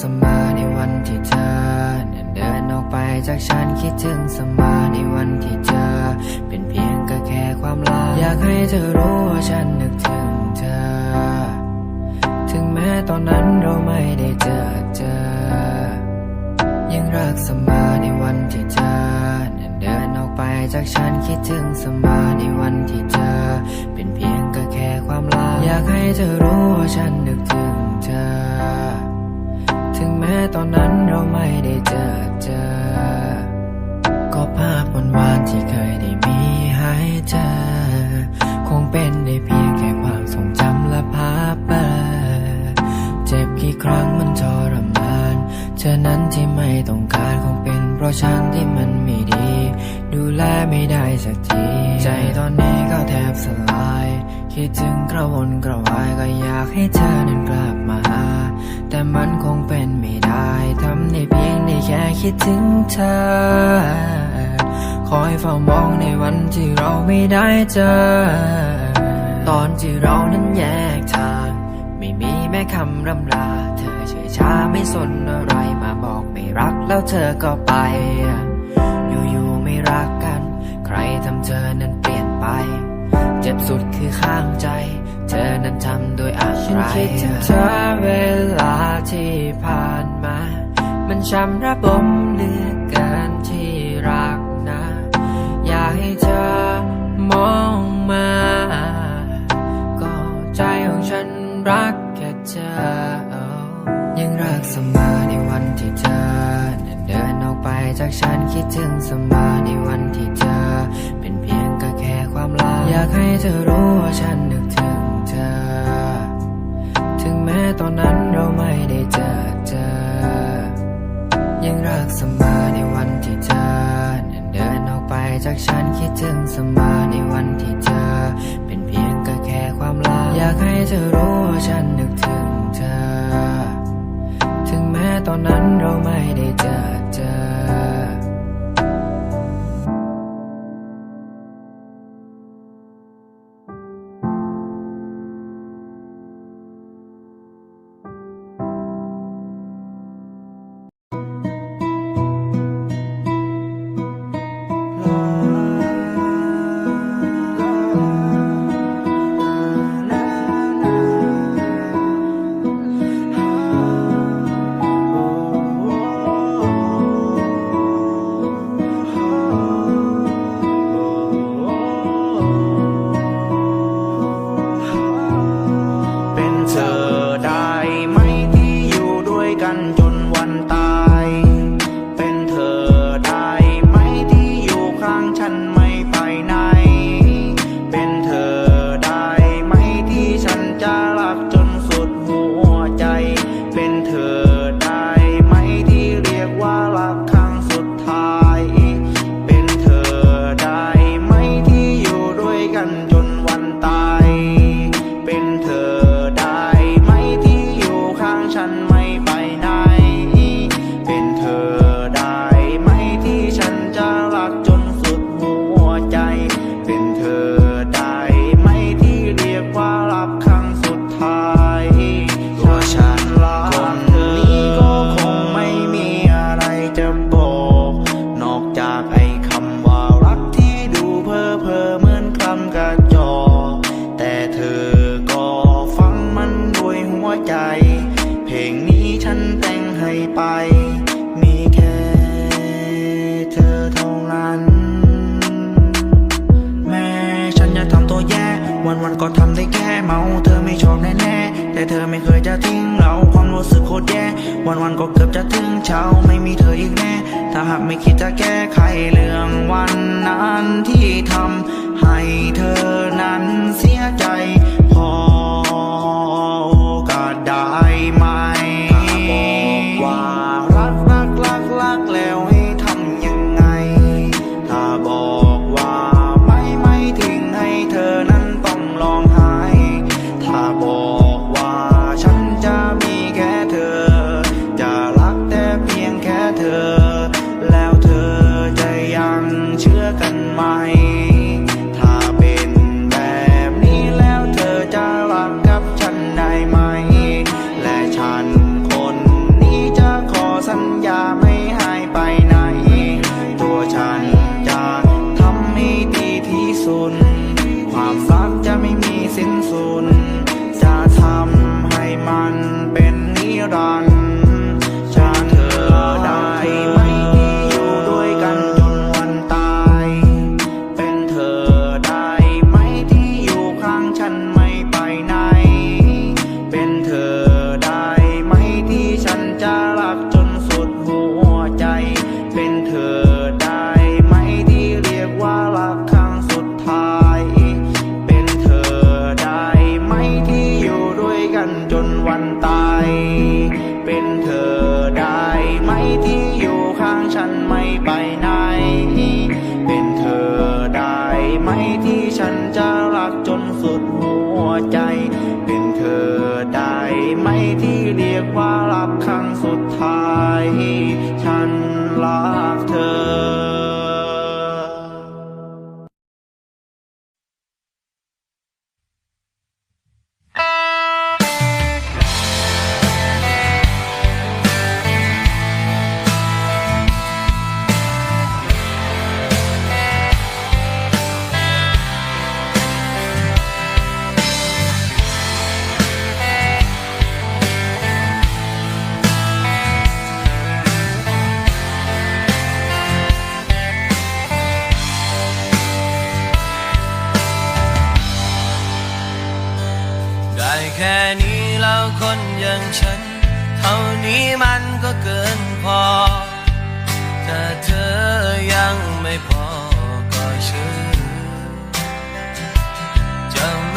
สมอในวันที่เธอเดินออกไปจากฉันคิดถึงสมอในวันที่เจอเป็นเพียงก็แค่ความลับอยากให้เธอรู้ว่าฉันนึกถึงเธอ ถึงแม้ตอนนั้นเราไม่ได้เจอเจอ ยังรักสมอในวันที่เธอเดินออกไปจากฉันคิดถึงสมอในวันที่เจอเป็นเพียงก็แค่ความลับอยากให้เธอรู้ว่าฉันนึกถึงเธอ ม้ตอนนั้นเราไม่ได้เจอเจอ ก็ภาพวันวานที่เคยได้มีให้เธอ คงเป็นได้เพียงแค่ความทรงจำและภาพเบลอเจ็บกี่ครั้งมันทรมานเธอนั้นที่ไม่ต้องการคงเป็นเพราะฉันที่มันไม่ดี ดูแลไม่ได้สักที ใจตอนนี้ก็แทบสลาย คิดถึงกระวนกระวายก็อยากให้เธอนั้นกลับมาหา แต่มันคงเป็นไม่ได้ทำได้เพียงได้แค่คิดถึงเธอ คอยเฝ้ามองในวันที่เราไม่ได้เจอ ตอนที่เรานั้นแยกทาง ไม่มีแม้คำร่ำลา เธอเฉยชาไม่สนอะไรมาบอกไม่รักแล้วเธอก็ไป อยู่ๆไม่รักกัน ใครทำเธอนั้นเปลี่ยนไป เจ็บสุดคือข้างใจ ธอนั้นทำโดยอะไรฉันคิดถึงเธอเวลาที่ผ่านมา มันช้ำระบมเหลือเกินที่รักนะ อยากให้เธอมองมา ก็ใจของฉันรักแค่เธอ ยังรักเสมอในวันที่เธอเดินออกไปจากฉันคิดถึงเสมอในวันที่เธอ เป็นเพียงก็แค่ความลับอยากให้เธอรู้ว่าฉัน ตอนนั้นเราไม่ได้เจอเจอ ยังรักเสมอในวันที่เธอเดินออกไปจากฉันคิดถึงเสมอในวันที่เธอ เป็นเพียงก็แค่ความลาอยากให้เธอรู้ว่าฉันนึก วันวันๆก็ทำได้แค่เมา เธอไม่ชอบแน่แต่เธอไม่เคยจะทิ้งเราความรู้สึกโคตรแย่ วันวันๆก็เกือบจะถึงเช้าไม่มีเธออีกแน่ ถ้าหากไม่คิดจะแก้ไขเรื่องวันนั้นที่ทำให้เธอนั้นเสียใจ ใจ เป็นเธอได้ไหมที่เรียกว่ารับครั้งสุดท้าย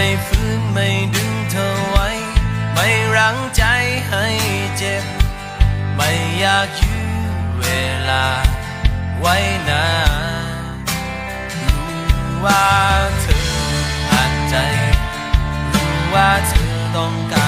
ไม่ฟื้นไม่ดึงเธอไว้ ไม่รั้งใจให้เจ็บ ไม่อยากยื้อเวลาไว้นานรู้ว่าเธออานใจ รู้ว่าเธอต้องการ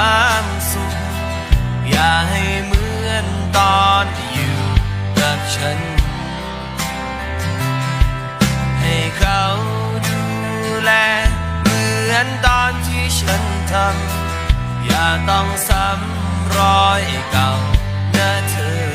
ความสุข อย่าให้เหมือนตอนอยู่กับฉัน ให้เขาดูแล เหมือนตอนที่ฉันทำ อย่าต้องซ้ำรอยเก่านะเธอ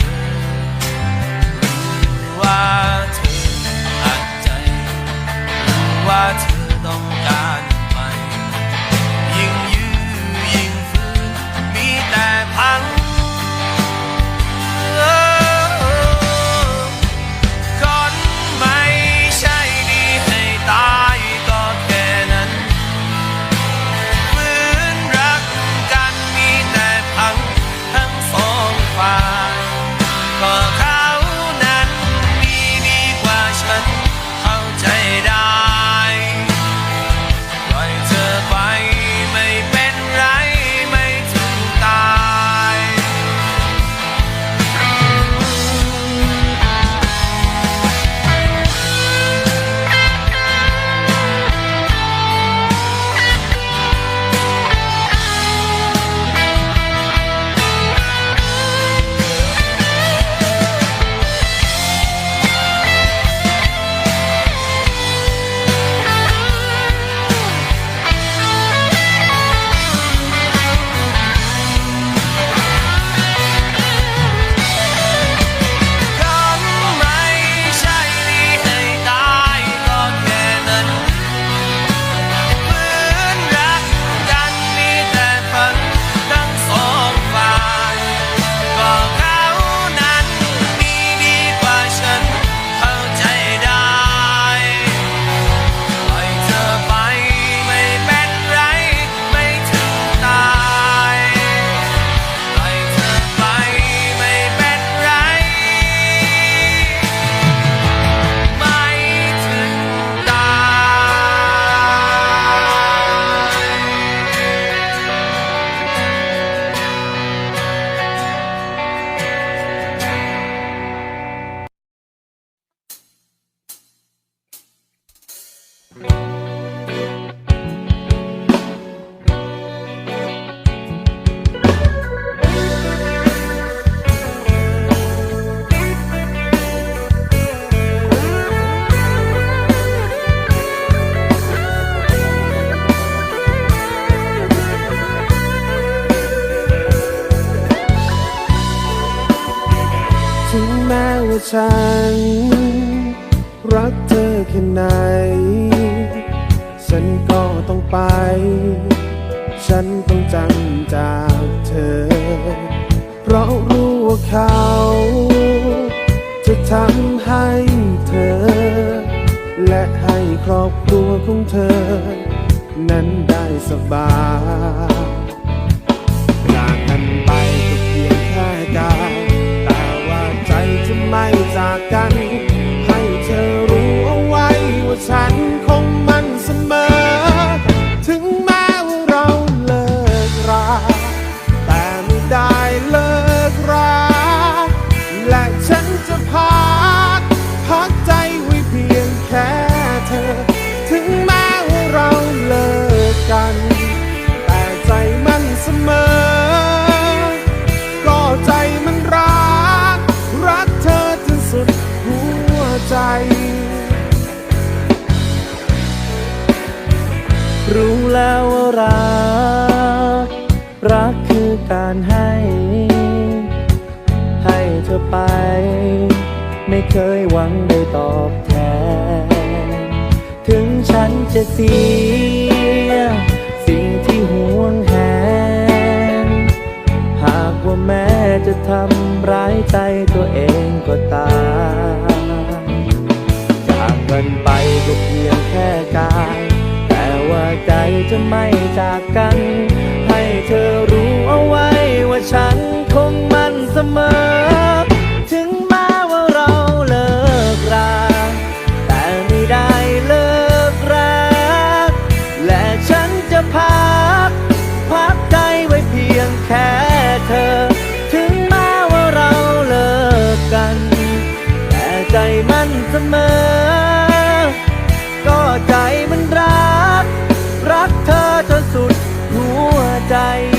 ฉัน รักเธอแค่ไหน ฉันก็ต้องไป ฉันต้องจำจากเธอ เพราะรู้ว่าเขา จะทำให้เธอ และให้ครอบครัวของเธอ นั้นได้สบาย ไม่จากกัน ให้เธอรู้เอาไว้ว่าฉันคง ธอไป ไม่เคยหวังได้ตอบแทน ถึงฉันจะเสีย สิ่งที่ห่วงแหน หากว่าแม้จะทำร้ายใจตัวเองก็ตามจากกันไปก็เพียงแค่กายแต่ว่าใจจะไม่จากกัน ให้เธอรู้เอาไว้ว่าฉันคงมัน ว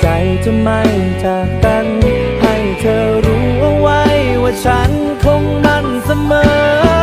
ใจจะไม่จากกัน ให้เธอรู้เอาไว้ว่าฉันคงมั่นเสมอ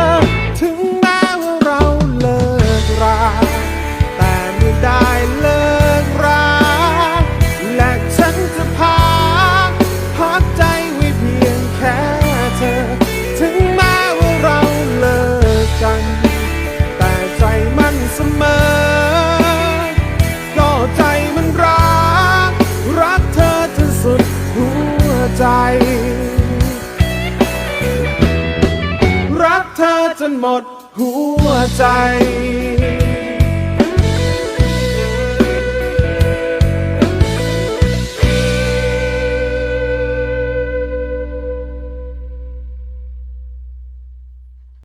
จนหมดหัวใจ